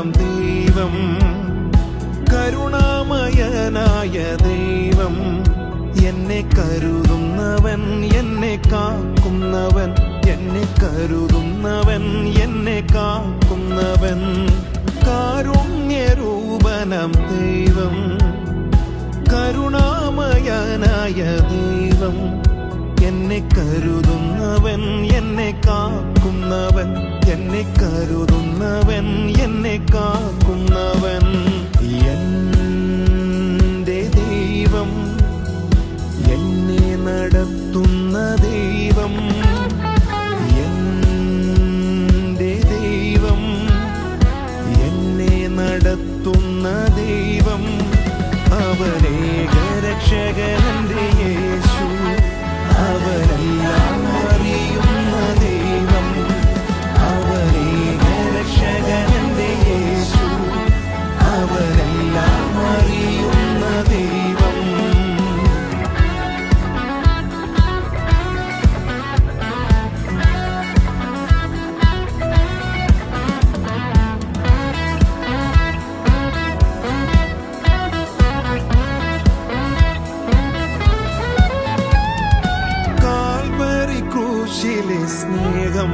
കാരുണ്യരൂപനാം ദൈവം കരുണാമയനായ ദൈവം. എന്നെ കരുതുന്നവൻ എന്നെ കാക്കുന്നവൻ എന്നെ കരുതുന്നവൻ എന്നെ കാക്കുന്നവൻ. കാരുണ്യരൂപനം ദൈവം കരുണാമയനായ ദൈവം. എന്നെ കരുതുന്നവൻ എന്നെ കാക്കുന്നവൻ എന്നെ കരുതുന്നവൻ എന്നെ കാക്കുന്നവൻ എന്റെ ദൈവം എന്നെ നടത്തുന്ന ദൈവം എന്റെ ദൈവം എന്നെ നടത്തുന്ന ദൈവം അവരേക രക്ഷകന്റെ യേശു അവനെല്ലാം ക്രൂശിലെ സ്നേഹം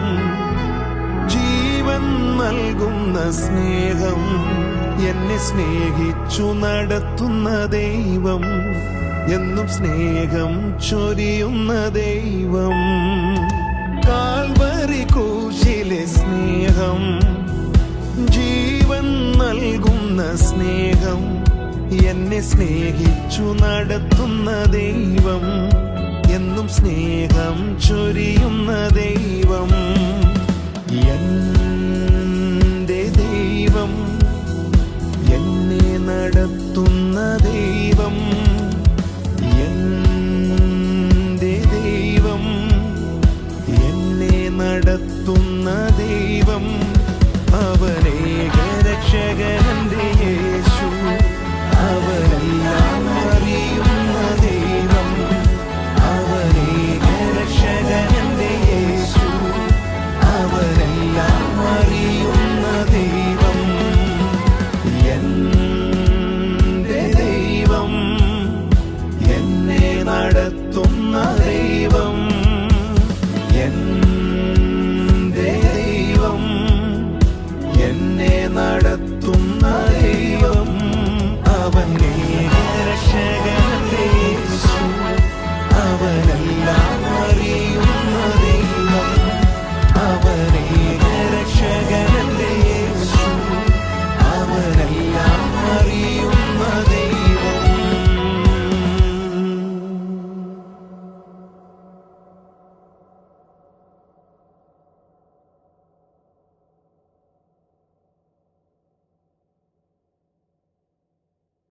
ജീവൻ നൽകുന്ന സ്നേഹം എന്നെ സ്നേഹിച്ചു നടത്തുന്ന ദൈവം എന്നും സ്നേഹം ചൊരിയുന്ന ദൈവം. കാൽവറി കോശിലെ സ്നേഹം ജീവൻ നൽകുന്ന സ്നേഹം എന്നെ സ്നേഹിച്ചു നടത്തുന്ന ദൈവം. എന്നും സ്നേഹം ചൊരിയുന്ന ദൈവം. എന്റെ